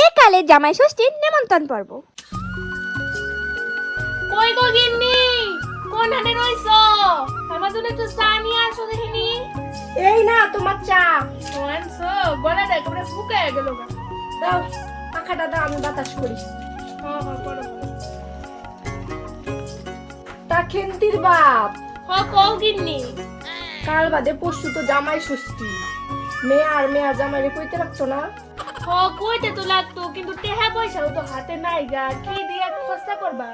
সেকালে জামাই ষষ্ঠীর নেমন্তন্ন পর্ব। কই গো গিন্নি? কোন হাটে রইছো? আমার জন্য একটু চা নিয়ে আসো দেখিনি? এই না তোমার চা। আনছো? গলাটা একেবারে ফুকায় গেল দাও পাখাটা দাও আমি বাতাস করি। হ্যাঁ হ্যাঁ করো। তা খেন্তির বাপ। হ কও গিন্নি। কাল বাদে পরশু তো জামাই ষষ্ঠী। মেয়ে আর মেয়া জামাই রে কইতে রাখছো না? হ কইতে তো লাগতো কিন্তু টেহা পয়সাও তো হাতে নাই গা। কি দিয়া খরচা করবা?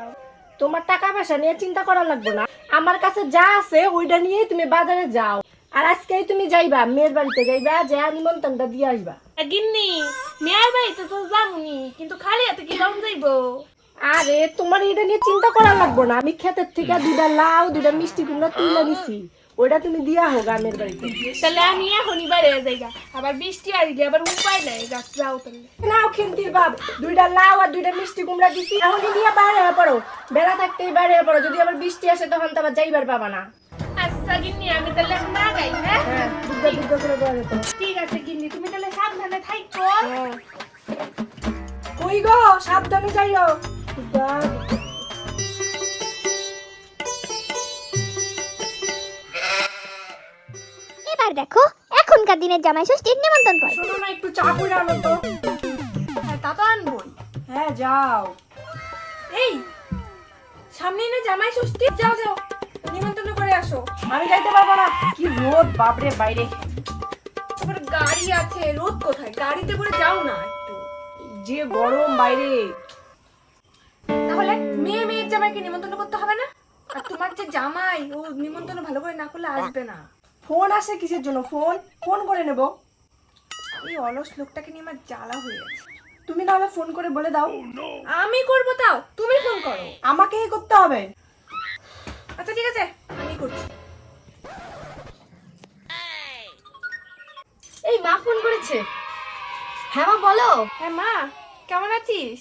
তোমার টাকা পয়সা নিয়ে চিন্তা করা লাগবে না। আমার কাছে যা আছে ওইটা নিয়েই তুমি বাজারে যাও। আর আজকেই তুমি যাইবা মেয়ের বাড়িতে যাইবা যা নিমন্ত্রণটা দিয়ে আসবা। গিন্নি মেয়ের বাড়িতে তো যাবনি কিন্তু খালি হাতে কি রং যাইবো? আরে তোমার এটা নিয়ে চিন্তা করা লাগবে না। আমি ক্ষেতের থেকে দুটা লাউ দুটা মিষ্টি কুমড়া তুলে নিছি। ওইটা তুমি দিয়া হোক আমের বাড়িতে। তাহলে আমি এখনই বাইরে যাইগা। আবার বৃষ্টি আসবে আবার উপায় নাই গা যাও তাহলে। নাও খেন্তির বাপ দুইটা লাউ আর দুইটা মিষ্টি কুমড়া দিছি। এখনই দিয়া বাইরে হয়ে পড়ো। বেলা থাকতেই বাইরে হয়ে পড়ো। যদি আবার বৃষ্টি আসে তখন তো আবার যাইবার পাবা না। আচ্ছা গিন্নি আমি তাহলে এখন না গাই হ্যাঁ? হ্যাঁ দুধ দুধ করে বাইরে তো ঠিক আছে গিন্নি তুমি তাহলে সাবধানে থাকো হ্যাঁ। কই গো সাবধানে যাইও। এবার দেখো, এখনকার দিনের জামাই ষষ্ঠীর নেমন্তন্ন পর্ব। শোনো না, একটু চা করে আনো তো। হ্যাঁ তা তো আনবই। হ্যাঁ যাও। এই, সামনে না জামাই ষষ্ঠী যাও যাও। নিমন্ত্রণ করে আসো। আমি যাইতে পারব না। কি রোদ, বাপরে, বাইরে। তারপরে গাড়ি আছে, রোদ কোথায়? গাড়িতে করে যাও না একটু। যে গরম বাইরে। তাহলে মেয়ে মেয়ের জামাইকে নিমন্ত্রণ করতে হবে না? আর তোমার যে জামাই, ও নিমন্ত্রণ ভালো করে না করলে আসবে না। ফোন আসে কিসের জন্য? ফোন? ফোন করে নেব। এই অলস লোকটাকে নিয়ে আমার জ্বালা হয়ে গেছে। তুমি নাহলে ফোন করে বলে দাও। আমি করব তাও। তুমি ফোন করো। আমাকেই করতে হবে। আচ্ছা ঠিক আছে। আমি করছি। এই মা ফোন করেছে। হ্যাঁ মা বলো। হ্যাঁ মা কেমন আছিস?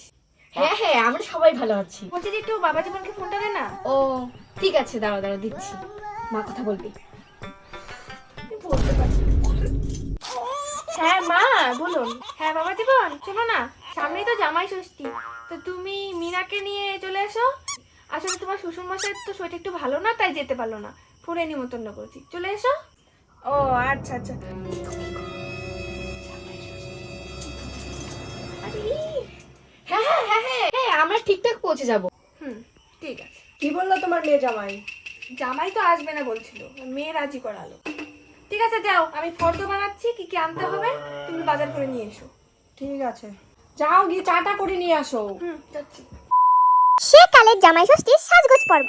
হ্যাঁ হ্যাঁ আমরা সবাই ভালো আছি। বলছি যে একটু বাবা জীবনকে ফোনটা দে না। ও ঠিক আছে দাঁড়া দাঁড়া দিচ্ছি। মা কথা বলবি। হ্যাঁ মা বলুন। হ্যাঁ বাবা জীবন শোনো না সামনেই তো জামাই ষষ্ঠী। তো তুমি মিনাকে নিয়ে চলে এসো। আসলে তোমার শ্বশুর মশাইয়ের তো শরীরটা একটু ভালো না তাই যেতে পারল না। ফোনে নিমন্ত্রণ করছি চলে এসো। ও আচ্ছা আচ্ছা। হ্যাঁ হ্যাঁ হ্যাঁ হ্যাঁ হ্যাঁ আমরা ঠিকঠাক পৌঁছে যাব। হুম ঠিক আছে। কি বলল তোমার মেয়ে জামাই? জামাই তো আসবে না বলছিল মেয়ে রাজি করালো। ঠিক আছে যাও। আমি ফর্দ বানাচ্ছি কি কি আনতে হবে তুমি বাজার করে নিয়ে এসো। ঠিক আছে। যাও গিয়ে চাটা করে নিয়ে আসো। হুম যাচ্ছি। সেকালের জামাই ষষ্ঠীর সাজগোজ পর্ব।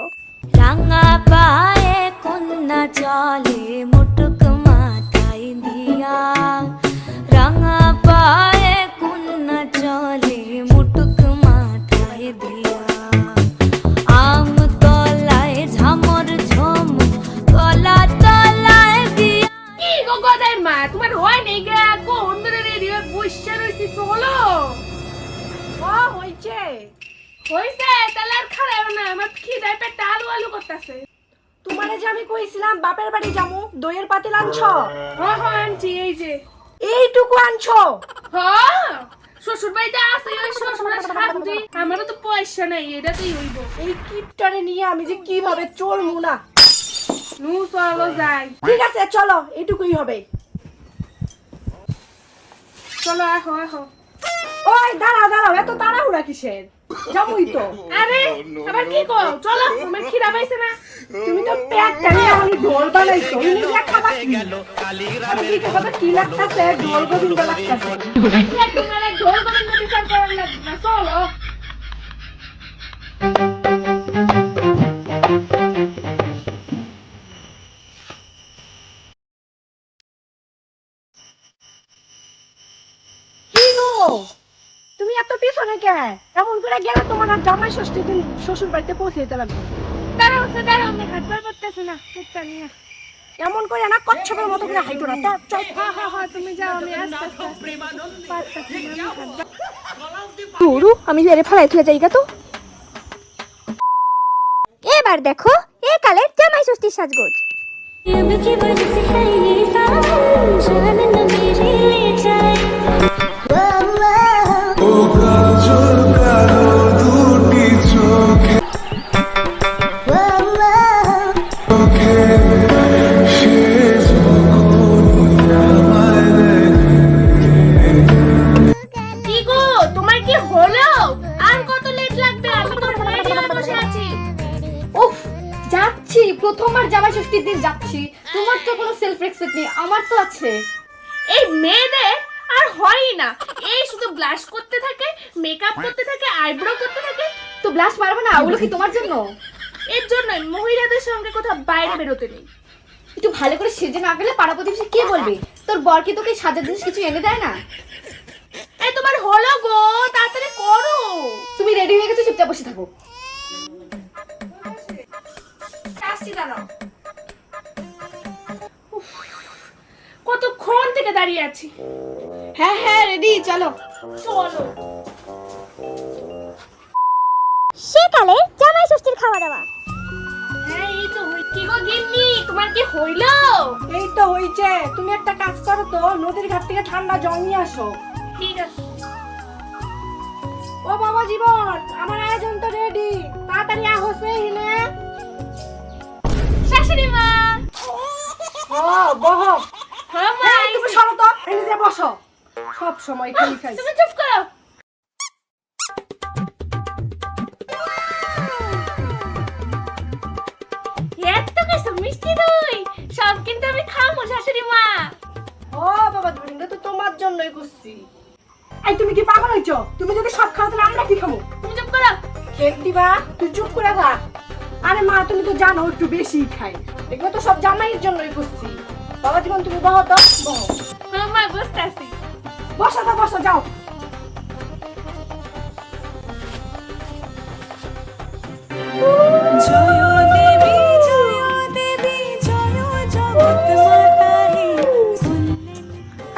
রাঙা পায়ে কন্যা চলে বসে রইছি চলো। ও হইছে। হইছে তাহলে আর খারাপ না আমার খিদায় পেটটা আলু আলু করতেছে। তোমারে যে আমি কইছিলাম বাপের বাড়ি যামু দইয়ের পাতিল আনছ? হ্যাঁ হ্যাঁ আনছি এই যে। এইটুকু আনছো? হ্যাঁ শ্বশুর বাড়িতে আছে ওই শ্বশুরের শান্তি আমারও তো পয়সা নাই এটাতেই হইব? এই কিপটারে নিয়ে আমি যে কীভাবে চলমু না? নু চলো যাই। ঠিক আছে চলো এইটুকুই হবে। চলো আহো আহো ওই দাঁড়া দাঁড়াও এত তাড়াহুড়া কিসের? যাবই তো। আরে আবার কি কর চলো আমার খিদা পাইছে না। তুমি তো প্যাক টানি আমি ঢোল বানাইছো। নিজে খাবার কি? আমি কি কথা কি লাগতাছে? ঢোল গোবিন্দ লাগতাছে তোমার ঢোল গোবিন্দ বিচার করার লাগবে চলো। কে এমন করে গেলে তোমার আর জামাই ষষ্ঠী দিন শ্বশুর বাড়িতে পৌঁছে যেতে লাগবে দাঁড়াও সে দাঁড়াও আমি হাত বার করতেছি না টুকটা নিয়ে এমন করে না কচ্ছপের মতো করে হাইটো না চল, চল হ্যাঁ হ্যাঁ হ্যাঁ তুমি যাও আমি আস্তে আস্তে পারতেছি না, আমি হাত বার- গরু আমি বেড়ে ফেলাই তুলে যাইগা তো এবার দেখো এ কালের জামাই ষষ্ঠীর সাজগোজ रब की वजह से है ये सावन जान न मेरे ले जाए যাচ্ছি। প্রথমবার জামাই ষষ্ঠীর যাচ্ছি। তোমার তো কোনো সেলফ রেসপেক্ট আমার তো আছে। এই মেয়েদের আর হয়ই না। এই শুধু ব্লাশ করতে থাকে মেকআপ করতে থাকে আইব্রো করতে থাকে তো ব্লাশ মারবে না ওগুলো কি তোমার জন্য? এর জন্যই মহিলাদের সঙ্গে কোথাও বাইরে বেরোতে নেই। একটু ভালো করে সেজে না গেলে পাড়া প্রতিবেশী কে বলবে? তোর বর কি তোকে সাজার জিনিস কিছু এনে দেয় না? এই তোমার হলো গো তাড়াতাড়ি করো। তুমি রেডি হয়ে গেছো চুপচাপ বসে থাকো। আসছি দাঁড়াও। কতক্ষণ থেকে দাঁড়িয়ে আছি? হ্যাঁ হ্যাঁ রেডি চলো। চলো। সেকালে জামাই ষষ্ঠীর খাওয়া দাওয়া। হ্যাঁ এই তো কি গো গিন্নি তোমার কি হইল? এই তো হইছে। তুমি একটা কাজ করো তো নদীর ঘাট থেকে ঠান্ডা জল নিয়ে আসো। ঠিক আছে। ও বাবা জীবন আমার আয়োজন তো রেডি তাড়াতাড়ি হিনে শাশুড়ি মা! ও বহ। তুমি সরো তো। এনে যে বসো। সব সময় খালি খাই। তুমি চুপ করো। এত কিছু মিষ্টি দই সব কিন্তু আমি খাব শাশুড়ি মা। ও বাবা জীবন তো তোমার জন্যই করছি। এই তুমি কি পাগল হইছো তুমি যদি সব খাও তাহলে আমরা কি খাব? তুমি চুপ করো। দিবা তুই চুপ করে থাক। আরে মা তুমি তো জানো একটু বেশি খাই। এগুলো তো সব জামাইয়ের জন্যই করছি। বাবা জীবন তুমি বহ তো। বহ। মা আছি। বসো তো বসো যাও।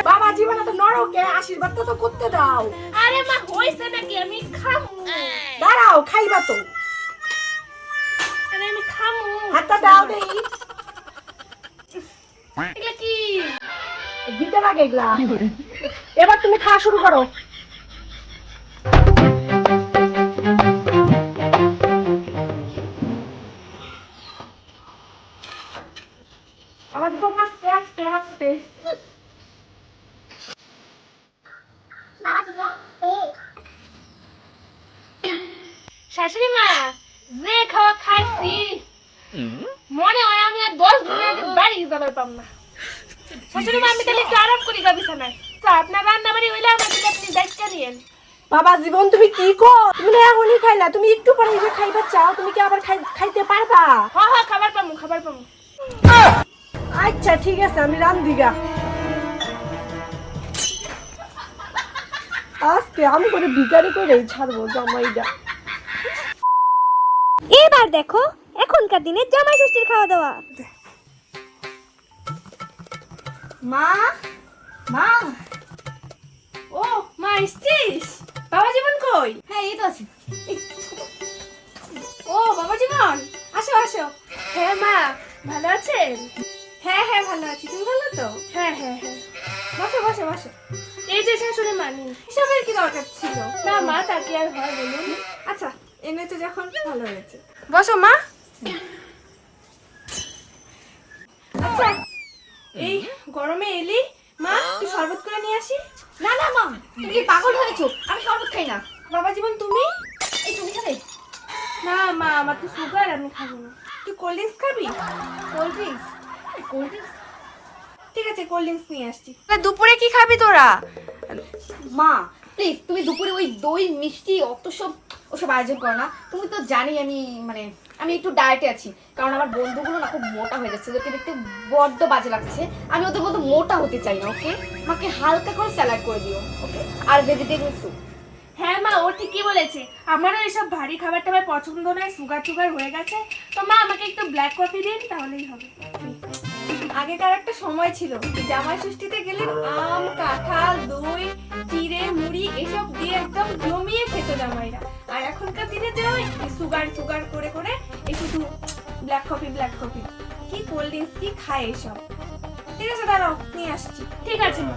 বাবা জীবনে তো নরকে আশীর্বাদ তো তো করতে দাও। আরে মা হইছে নাকি? আমি খামু। দাঁড়াও খাইবা তো। আরে আমি খামু। হাতটা দাও দেই এগুলা কি? দিতে লাগে এগুলা। এবার তুমি খাওয়া শুরু করো। আমার তো আস্তে আস্তে আস্তে শাশুড়ি মা যে খাওয়া খাইছি মনে হয় যাবার পাম না? শাশুড়ি মা আমি তাহলে একটু আরাম করি গা বিছানায়। তো আপনার রান্না বাড়ি হইলে আমাকে আপনি দায়িত্ব নিয়েন। বাবা জীবন তুমি কি কো? তুমি না এখনই খাইলা তুমি একটু পরে যে খাইবা চাও তুমি কি আবার খাইতে পারবা? হ হ খাবার পামু খাবার পামু। আচ্ছা ঠিক আছে আমি রান্দিগা আজকে আমি করে বিকারি করে ছাড়বো জামাইটা এবার দেখো এখনকার দিনে জামাই ষষ্ঠীর খাওয়া দাওয়া মা মা। ও মা এসছিস? বাবা জীবন কই? হ্যাঁ এই তো আছি। ও বাবা জীবন আসো আসো। হ্যাঁ মা ভালো আছেন? হ্যাঁ হ্যাঁ ভালো আছি। তুমি ভালো তো? হ্যাঁ হ্যাঁ হ্যাঁ। বসো বসো বসো। এই যে শাশুড়ি মানি। এসবের কি দরকার ছিল? না মা তা কি আর হয় বলুন? আচ্ছা এনেছো যখন ভালো হয়েছে। বসো মা। আচ্ছা এই গরমে এলি মা তুই শরবত করে নিয়ে আসি? না না মা তুমি কি পাগল হয়েছো? আমি শরবত খাই না। বাবা জীবন তুমি? এই তুমি খাবে? না মা আমার তো সুগার আমি খাব না। তুই কোল্ড ড্রিঙ্কস খাবি? কোল্ড ড্রিঙ্কস কোল্ড ড্রিঙ্কস ঠিক আছে কোল্ড ড্রিঙ্কস নিয়ে আসছি। দুপুরে কি খাবি তোরা? মা প্লিজ তুমি দুপুরে ওই দই মিষ্টি অত সব ওসব আয়োজন করো না। তুমি তো জানি আমি মানে আমি একটু ডায়েটে আছি কারণ আমার বন্ধুগুলো না খুব মোটা হয়ে যাচ্ছে ওদেরকে দেখতে বড্ড বাজে লাগছে। আমি ওদের মতো মোটা হতে চাই না ওকে আমাকে হালকা করে স্যালাড করে দিও ওকে আর ভেজিটেবল স্যুপ হ্যাঁ মা ও ঠিকই বলেছে। আমারও এসব ভারী খাবার টাবার পছন্দ নয় সুগার টুগার হয়ে গেছে। তো মা আমাকে একটু ব্ল্যাক কফি দিন তাহলেই হবে। আগেকার একটা সময় ছিল জামাই ষষ্ঠীতে গেলে আম কাঁঠাল দই চিড়ে মুড়ি এসব দিয়ে একদম জমিয়ে খেত জামাইরা। আর এখনকার দিনে যে ওই সুগার সুগার করে ব্ল্যাক কফি ব্ল্যাক কফি কি কোল্ড ড্রিঙ্কস কি খায় এসব? ঠিক আছে, দাঁড়াও, নিয়ে আসছি। ঠিক আছে, মা।